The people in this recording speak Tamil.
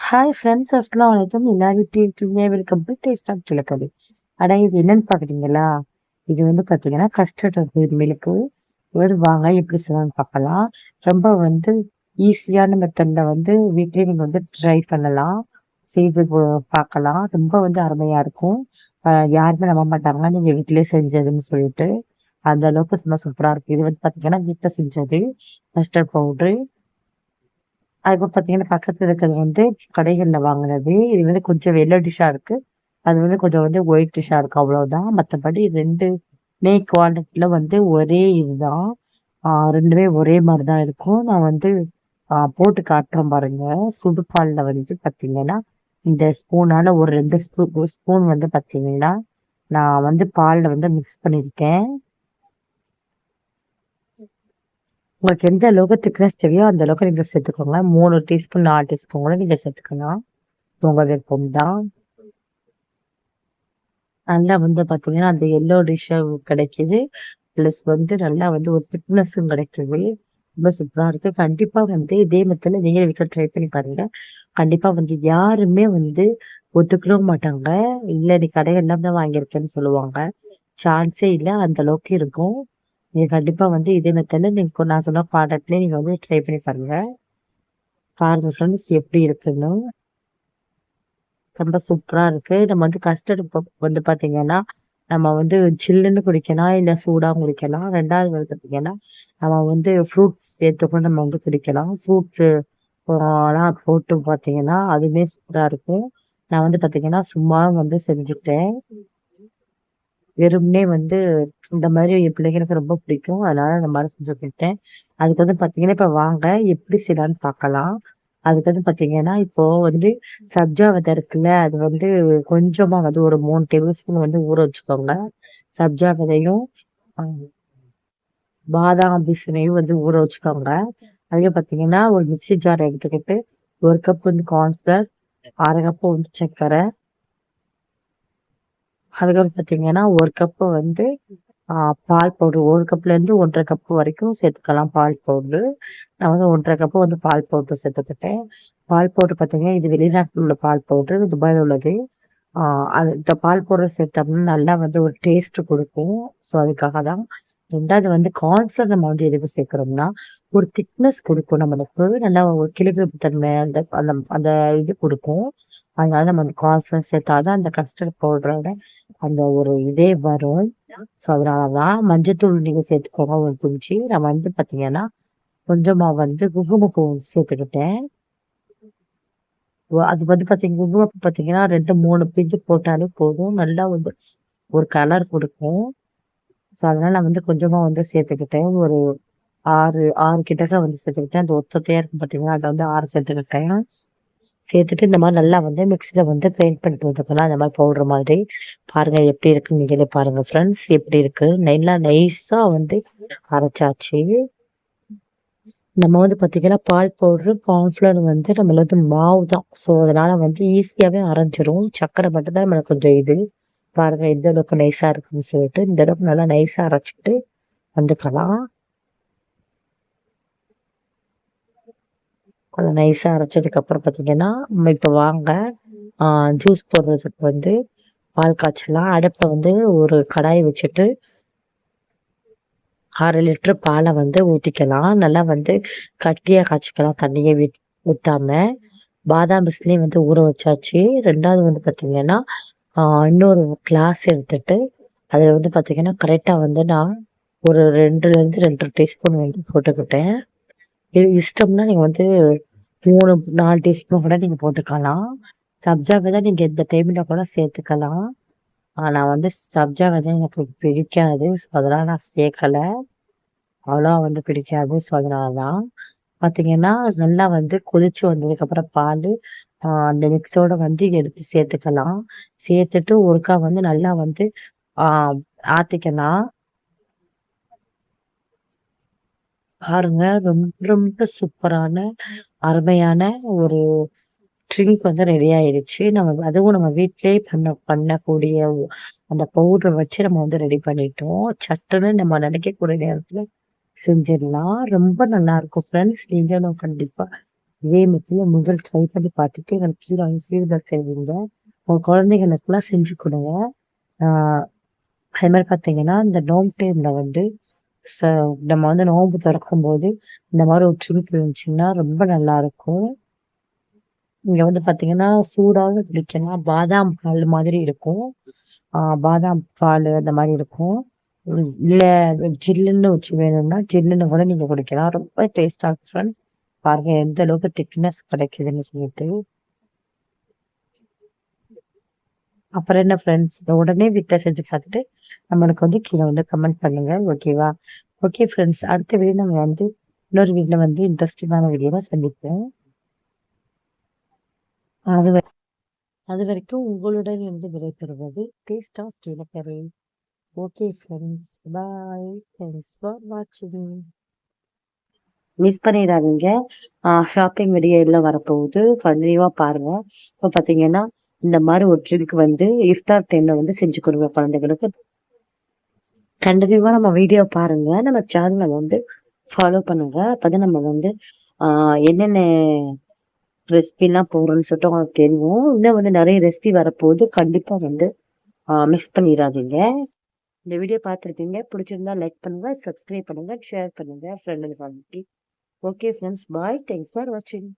ஹாய் ஃப்ரெண்ட்ஸ் அஸ்லாம் வலைக்கம் எல்லாரும் எப்படி இருக்கீங்க? வெல்கம் டு டேஸ்ட் ஆஃப் கிழக்கது ஆனால் இது என்னன்னு பார்க்குறீங்களா இது வந்து பார்த்தீங்கன்னா கஸ்டர்ட் மில்க்கு இது வாங்க எப்படி செய்யலாம்னு பார்க்கலாம் ரொம்ப வந்து ஈஸியான மெத்தடில் வந்து வீட்லேயே நீங்கள் வந்து ட்ரை பண்ணலாம். செய்து பார்க்கலாம் ரொம்ப வந்து அருமையாக இருக்கும். யாருமே நம்ப மாட்டாங்க. நீங்கள் வீட்டிலே செஞ்சதுன்னு சொல்லிட்டு. அந்த அளவுக்கு சும்மா சூப்பராக இருக்குது இது வந்து பார்த்தீங்கன்னா வீட்டில் செஞ்சது கஸ்டர்ட் பவுட்ரு அதுக்கப்புறம் பார்த்தீங்கன்னா பக்கத்தில் இருக்கிறது வந்து கடைகளில் வாங்கினது இது வந்து கொஞ்சம் வெள்ளை டிஷ்ஷாக இருக்குது அது வந்து கொஞ்சம் வந்து ஒயிட் டிஷ்ஷாக இருக்குது அவ்வளோதான் மற்றபடி ரெண்டுமே குவாலிட்டியில் வந்து ஒரே இதுதான். ரெண்டுமே ஒரே மாதிரி தான் இருக்கும். நான் வந்து போட்டு காட்டுறேன் பாருங்க. சுடுபாலில் வந்து பார்த்தீங்கன்னா இந்த ஸ்பூனால் ஒரு ரெண்டு ஸ்பூ ஸ்பூன் வந்து பார்த்தீங்கன்னா நான் வந்து பாலில் வந்து மிக்ஸ் பண்ணியிருக்கேன். உங்களுக்கு எந்த அளவுக்கு திக்னஸ் தேவையோ அந்த அளவுக்கு நீங்கள் சேர்த்துக்கோங்க. மூணு டீஸ்பூன் நாலு டீஸ்பூன் கூட நீங்கள் சேர்த்துக்கலாம். உங்கள் விருப்பம் தான். நல்லா வந்து பார்த்தீங்கன்னா அந்த எல்லோ டிஷ்ஷும் கிடைக்கிது. ப்ளஸ் வந்து நல்லா வந்து ஒரு ஃபிட்னஸும் கிடைக்குது. ரொம்ப சூப்பராக இருக்குது கண்டிப்பாக வந்து இதே மெத்தடில் நீங்கள் வீட்டில் ட்ரை பண்ணி பாருங்கள் கண்டிப்பாக வந்து யாருமே வந்து ஒத்துக்கவும் மாட்டாங்க. இல்லை நீ கடையெல்லாம் தான் வாங்கியிருக்கேன்னு சொல்லுவாங்க. சான்ஸே இல்லை அந்த அளவுக்கு இருக்கும். நீங்கள் கண்டிப்பாக வந்து இதே மெத்தடில் நீங்கள் நான் சொன்ன ப்ராடக்ட்லேயே நீங்கள் வந்து ட்ரை பண்ணி பாருங்கள் பாருங்கள் ஃப்ரெண்ட்ஸ் எப்படி இருக்குன்னு. ரொம்ப சூப்பராக இருக்குது நம்ம வந்து கஸ்டர்ட் வந்து பார்த்தீங்கன்னா நம்ம வந்து சில்லுன்னு குடிக்கலாம் இல்லை சூடாக குடிக்கலாம் ரெண்டாவது வந்து பார்த்தீங்கன்னா நம்ம வந்து ஃப்ரூட்ஸ் சேர்த்துக்கும் நம்ம வந்து குடிக்கலாம் ஃப்ரூட்ஸு போட்டு பார்த்தீங்கன்னா அதுவுமே சூப்பராக இருக்கும். நான் வந்து பார்த்தீங்கன்னா சும்மா வந்து செஞ்சுட்டேன். வெறும்னே வந்து இந்த மாதிரி என் பிள்ளைங்களுக்கு ரொம்ப பிடிக்கும். அதனால அந்த மாதிரி செஞ்சு கொடுத்தேன் அதுக்கு வந்து பார்த்தீங்கன்னா இப்போ வாங்க எப்படி செய்யலான்னு பார்க்கலாம் அதுக்கு வந்து பார்த்தீங்கன்னா இப்போ வந்து சப்ஜா விதை இருக்குல்ல அது வந்து கொஞ்சமாக வந்து ஒரு மூணு டேபிள் ஸ்பூன் வந்து ஊற வச்சுக்கோங்க. சப்ஜா விதையும் பாதாம் பிசினையும் வந்து ஊற வச்சுக்கோங்க. அதுவே பார்த்தீங்கன்னா ஒரு மிக்சி ஜார் எடுத்துக்கிட்டு ஒரு கப் வந்து கார்ன்ஃப்ளவர் அரை கப்பு வந்து சர்க்கரை அதுக்கப்புறம் பார்த்தீங்கன்னா ஒரு கப்பு வந்து பால் பவுடர் ஒரு கப்லேருந்து ஒன்றரை கப்பு வரைக்கும் சேர்த்துக்கலாம் பால் பவுடரு நான் வந்து ஒன்றரை கப்பு வந்து பால் பவுடர் சேர்த்துக்கிட்டேன். பால் பவுடர் பார்த்தீங்கன்னா இது வெளிநாட்டில் உள்ள பால் பவுடர் துபாயில் உள்ளது. அது இந்த பால் பவுடர் சேர்த்தோம்னா நல்லா வந்து ஒரு டேஸ்ட்டு கொடுக்கும். ஸோ அதுக்காக தான். ரெண்டாவது வந்து கார்ன்ஃப்ளவர் நம்ம வந்து எதுக்கு சேர்க்குறோம்னா ஒரு திக்னஸ் கொடுக்கும் நம்மளுக்கு நல்லா ஒரு கிளிப்பு தன்மை அந்த அந்த அந்த இது கொடுக்கும். அதனால நம்ம அந்த கார்ன்ஃப்ளவர் சேர்த்தாதான் அந்த கஸ்டர்ட் பவுடரோட அந்த ஒரு இதே வரும். ஸோ அதனால தான் மஞ்சத்தூள் நீங்கள் சேர்த்துக்கோங்க ஒரு பிடிச்சி நான் வந்து பார்த்தீங்கன்னா கொஞ்சமாக வந்து குங்குமப்பூ சேர்த்துக்கிட்டேன். அது வந்து பார்த்தீங்க குங்குமப்பூ பார்த்தீங்கன்னா ரெண்டு மூணு பிஞ்சு போட்டாலே போதும். நல்லா வந்து ஒரு கலர் கொடுக்கும். ஸோ அதனால நான் வந்து கொஞ்சமாக வந்து சேர்த்துக்கிட்டேன். ஒரு ஆறு ஆறு கிட்டக்க வந்து சேர்த்துக்கிட்டேன். அந்த ஒத்தத்தையாக இருக்கும் பார்த்தீங்கன்னா அதை வந்து ஆறு சேர்த்துக்கிட்டேன். சேர்த்துட்டு இந்த மாதிரி நல்லா வந்து மிக்சியில் வந்து பெயிண்ட் பண்ணிட்டு வந்துக்கலாம் அந்த மாதிரி பவுடர் மாதிரி. பாருங்கள் எப்படி இருக்குன்னு நீங்களே பாருங்கள் ஃப்ரெண்ட்ஸ் எப்படி இருக்குது நல்லா நைஸாக வந்து அரைச்சாச்சு. நம்ம வந்து பார்த்திங்கன்னா பால் பவுட்ரு கார்ன்ஃப்ளவர் வந்து நம்மளுக்கு வந்து மாவு தான். ஸோ அதனால் வந்து ஈஸியாகவே அரைஞ்சிரும். சக்கரை மட்டும் தான் நம்மளுக்கு கொஞ்சம் இது. பாருங்கள் எந்த அளவுக்கு நைஸாக இருக்குன்னு சொல்லிட்டு இந்த அளவுக்கு நல்லா நைஸாக அரைச்சிட்டு வந்துக்கலாம். கொஞ்சம் நைஸாக அரைச்சதுக்கப்புறம் பார்த்தீங்கன்னா நம்ம இப்போ வாங்க ஜூஸ் போடுறதுக்கு வந்து பால் காய்ச்சலாம் அடுப்பில் வந்து ஒரு கடாயை வச்சுட்டு அரை லிட்டரு பாலை வந்து ஊற்றிக்கலாம் நல்லா வந்து கட்டியாக காய்ச்சிக்கலாம் தண்ணியை விட் ஊற்றாமல் பாதாம் பிஸ்லேயும் வந்து ஊற வச்சாச்சு. ரெண்டாவது வந்து பார்த்திங்கன்னா இன்னொரு கிளாஸ் எடுத்துட்டு அதில் வந்து பார்த்திங்கன்னா கரெக்டாக வந்து நான் ஒரு ரெண்டுலேருந்து ரெண்டு டீஸ்பூன் வந்து போட்டுக்கிட்டேன். இது இஷ்டம்னா நீங்கள் வந்து மூணு நாலு டீஸ்பூன் கூட நீங்கள் போட்டுக்கலாம். சப்ஜா விதை நீங்கள் எந்த டைமில் கூட சேர்த்துக்கலாம். ஆனால் வந்து சப்ஜா விதை எனக்கு பிடிக்காது. ஸோ அதெல்லாம் நான் சேர்க்கலை. அவ்வளோ வந்து பிடிக்காது. ஸோ அதனால தான் பார்த்தீங்கன்னா நல்லா வந்து கொதிச்சு வந்ததுக்கப்புறம் பால் அந்த மிக்ஸோட வந்து எடுத்து சேர்த்துக்கலாம். சேர்த்துட்டு ஒருக்கா வந்து நல்லா வந்து ஆற்றிக்கலாம் பாருங்க ரொம்ப ரொம்ப சூப்பரான அருமையான ஒரு ட்ரிங்க் வந்து ரெடி ஆயிடுச்சு. நம்ம அதுவும் நம்ம வீட்டிலே பண்ண பண்ணக்கூடிய அந்த பவுடரை வச்சு நம்ம வந்து ரெடி பண்ணிட்டோம். சட்டுன்னு நம்ம நினைக்கக்கூடிய நேரத்தில் செஞ்சிடலாம். ரொம்ப நல்லா இருக்கும் ஃப்ரெண்ட்ஸ் நீங்களும் கண்டிப்பாக இதே மெத்தட்ல முதல் ட்ரை பண்ணி பார்த்துட்டு எனக்கு கீழே வந்து ஃபீட்பேக் தெரிவிங்க உங்கள் குழந்தைகளுக்குலாம் செஞ்சு கொடுங்க. அது மாதிரி பார்த்தீங்கன்னா இந்த நோம்பு டைமில் வந்து நம்ம வந்து நோம்பு திறக்கும்போது இந்த மாதிரி ஒரு ட்ரிங்க் இருந்துச்சுன்னா ரொம்ப நல்லா இருக்கும். இங்க வந்து பாத்தீங்கன்னா சூடாக குடிக்கலாம். பாதாம் பால் மாதிரி இருக்கும். ஆஹ் பாதாம் பால் அந்த மாதிரி இருக்கும். இல்ல ஜில்லுன்னு வச்சு வேணும்னா ஜில்லுன்னு கூட நீங்க குடிக்கலாம். ரொம்ப டேஸ்டா இருக்கும் ஃப்ரெண்ட்ஸ் பாருங்க எந்த அளவுக்கு திக்னஸ் கிடைக்குதுன்னு சொல்லிட்டு. அப்புறம் என்ன ஃப்ரெண்ட்ஸ் உடனே வீட்டில் செஞ்சு பார்த்துட்டு நம்மளுக்கு வந்து கீழே வந்து கமெண்ட் பண்ணுங்க ஓகேவா ஓகே ஃப்ரெண்ட்ஸ் அடுத்த வீடியோ நம்ம வந்து இன்னொரு வீட்டில் வந்து இன்ட்ரெஸ்டிங்கான வீடியோவை சந்திப்போம். அது வரை அது வரைக்கும் உங்களுடன் வந்து விடைபெறுவது taste of Kilakarai okay friends bye thanks for வாட்சிங் மிஸ் பண்ணிடாதீங்க. ஷாப்பிங் வீடியோ எல்லாம் வரப்போகுது. கண்டினியூவாக பாருங்கள் இப்போ பார்த்தீங்கன்னா இந்த மாதிரி ஒரு ட்ரிங்க் வந்து இஃப்தார் டைம்ல வந்து செஞ்சு கொடுங்க குழந்தைகளுக்கு. கண்டிப்பாக நம்ம வீடியோ பாருங்க. நம்ம சேனலை வந்து ஃபாலோ பண்ணுங்க. அப்பதான் நம்ம வந்து என்னென்ன ரெசிபிலாம் போகிறோம்னு சொல்லிட்டு உங்களுக்கு தெரியும். இன்னும் வந்து நிறைய ரெசிபி வரப்போகுது. கண்டிப்பாக வந்து மிஸ் பண்ணிடாதீங்க. இந்த வீடியோ பார்த்துருக்கீங்க பிடிச்சிருந்தா லைக் பண்ணுங்க சப்ஸ்கிரைப் பண்ணுங்க ஷேர் பண்ணுங்க. ஃப்ரெண்டு ஃபேமிலிக்கு okay friends bye thanks for வாட்சிங்